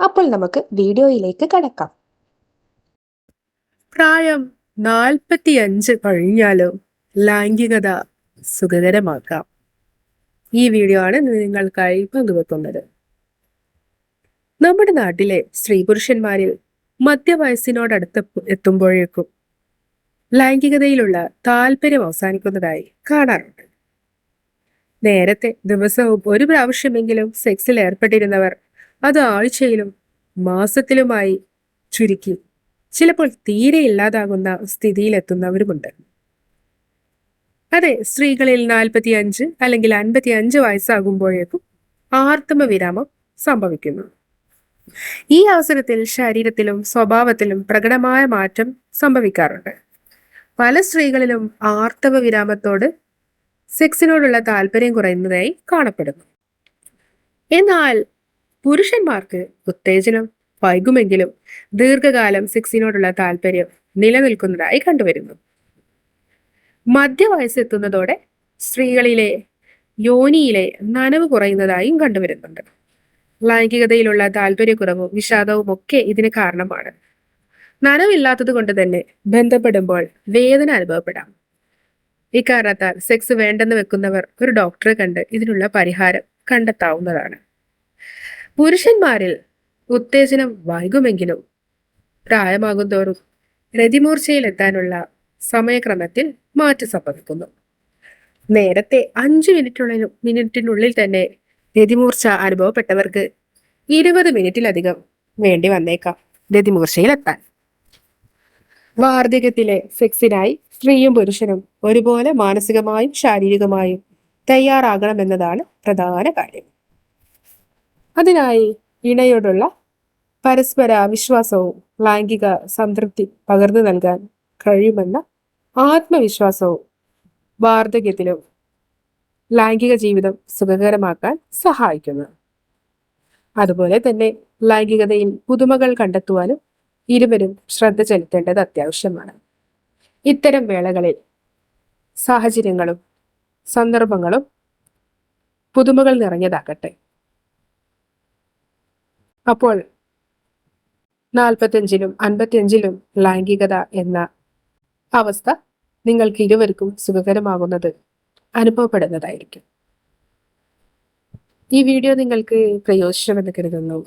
അപ്പോൾ നമുക്ക് വീഡിയോയിലേക്ക് കടക്കാം. പ്രായം നാൽപ്പത്തിയഞ്ച് കഴിഞ്ഞാലും ലൈംഗികത സുഖകരമാക്കാം. ഈ വീഡിയോ ആണ് നിങ്ങൾക്കായി പങ്കുവെക്കുന്നത്. നമ്മുടെ നാട്ടിലെ സ്ത്രീ പുരുഷന്മാരിൽ മധ്യവയസ്സിനോടടുത്ത് എത്തുമ്പോഴേക്കും ലൈംഗികതയിലുള്ള താല്പര്യം അവസാനിക്കുന്നതായി കാണാറുണ്ട്. നേരത്തെ ദിവസവും ഒരു പ്രാവശ്യമെങ്കിലും സെക്സിൽ ഏർപ്പെട്ടിരുന്നവർ അത് ആഴ്ചയിലും മാസത്തിലുമായി ചുരുക്കി. ചിലപ്പോൾ തീരെ ഇല്ലാതാകുന്ന സ്ഥിതിയിലെത്തുന്നവരുമുണ്ട്. അതെ സ്ത്രീകളിൽ നാൽപ്പത്തി അഞ്ച് അല്ലെങ്കിൽ അൻപത്തി അഞ്ച് വയസ്സാകുമ്പോഴേക്കും ആർത്തമ വിരാമം സംഭവിക്കുന്നു. ഈ അവസരത്തിൽ ശരീരത്തിലും സ്വഭാവത്തിലും പ്രകടമായ മാറ്റം സംഭവിക്കാറുണ്ട്. പല സ്ത്രീകളിലും ആർത്തവ വിരാമത്തോട് സെക്സിനോടുള്ള താല്പര്യം കുറയുന്നതായി കാണപ്പെടുന്നു. എന്നാൽ പുരുഷന്മാർക്ക് ഉത്തേജനം വൈകുമെങ്കിലും ദീർഘകാലം സെക്സിനോടുള്ള താല്പര്യം നിലനിൽക്കുന്നതായി കണ്ടുവരുന്നു. മധ്യവയസ്സെത്തുന്നതോടെ സ്ത്രീകളിലെ യോനിയിലെ നനവ് കുറയുന്നതായും കണ്ടുവരുന്നുണ്ട്. ലൈംഗികതയിലുള്ള താല്പര്യക്കുറവും വിഷാദവും ഒക്കെ ഇതിന് കാരണമാണ്. നനവില്ലാത്തത് കൊണ്ട് തന്നെ ബന്ധപ്പെടുമ്പോൾ വേദന അനുഭവപ്പെടാം. ഇക്കാരണത്താൽ സെക്സ് വേണ്ടെന്ന് വെക്കുന്നവർ ഒരു ഡോക്ടറെ കണ്ട് ഇതിനുള്ള പരിഹാരം കണ്ടെത്താവുന്നതാണ്. പുരുഷന്മാരിൽ ഉത്തേജനം വൈകുമെങ്കിലും പ്രായമാകുന്തോറും രതിമൂർച്ചയിലെത്താനുള്ള സമയക്രമത്തിൽ മാറ്റം സംഭവിക്കുന്നു. നേരത്തെ അഞ്ചു മിനിറ്റുള്ളിൽ മിനിറ്റിനുള്ളിൽ തന്നെ രതിമൂർച്ച അനുഭവപ്പെട്ടവർക്ക് ഇരുപത് മിനിറ്റിലധികം വേണ്ടി വന്നേക്കാം രതിമൂർച്ചയിലെത്താൻ. വാർദ്ധക്യത്തിലെ സെക്സിനായി സ്ത്രീയും പുരുഷനും ഒരുപോലെ മാനസികമായും ശാരീരികമായും തയ്യാറാകണമെന്നതാണ് പ്രധാന കാര്യം. അതിനായി ഇണയോടുള്ള പരസ്പര വിശ്വാസവും ലൈംഗിക സംതൃപ്തി പകർന്നു നൽകാൻ കഴിയുമെന്ന ആത്മവിശ്വാസവും വാർദ്ധക്യത്തിലും ലൈംഗിക ജീവിതം സുഖകരമാക്കാൻ സഹായിക്കുന്നു. അതുപോലെ തന്നെ ലൈംഗികതയിൽ പുതുമകൾ കണ്ടെത്തുവാനും ഇരുവരും ശ്രദ്ധ ചെലുത്തേണ്ടത് അത്യാവശ്യമാണ്. ഇത്തരം വേളകളിൽ സാഹചര്യങ്ങളും സന്ദർഭങ്ങളും പുതുമകൾ നിറഞ്ഞതാകട്ടെ. അപ്പോൾ നാൽപ്പത്തഞ്ചിലും അൻപത്തിയഞ്ചിലും ലൈംഗികത എന്ന അവസ്ഥ നിങ്ങൾക്ക് ഇരുവർക്കും സുഖകരമാകുന്നത് അനുഭവപ്പെടുന്നതായിരിക്കും. ഈ വീഡിയോ നിങ്ങൾക്ക് പ്രയോജനമെന്ന് കരുതുന്നു.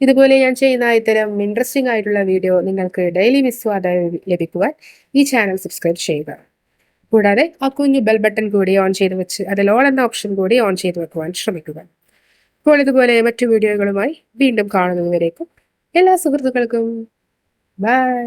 ഇതുപോലെ ഞാൻ ചെയ്യുന്ന ഇത്തരം ഇൻട്രസ്റ്റിംഗ് ആയിട്ടുള്ള വീഡിയോ നിങ്ങൾക്ക് ഡെയിലി വിസ്വാദം ലഭിക്കുവാൻ ഈ ചാനൽ സബ്സ്ക്രൈബ് ചെയ്യുക. കൂടാതെ ആ കുഞ്ഞു ബെൽ ബട്ടൺ കൂടി ഓൺ ചെയ്ത് വെച്ച് അതിൽ ഓൾ എന്ന ഓപ്ഷൻ കൂടി ഓൺ ചെയ്ത് വെക്കുവാൻ ശ്രമിക്കുക. അപ്പോൾ ഇതുപോലെ മറ്റു വീഡിയോകളുമായി വീണ്ടും കാണുന്നതുവരേക്കും എല്ലാ സുഹൃത്തുക്കൾക്കും. ബൈ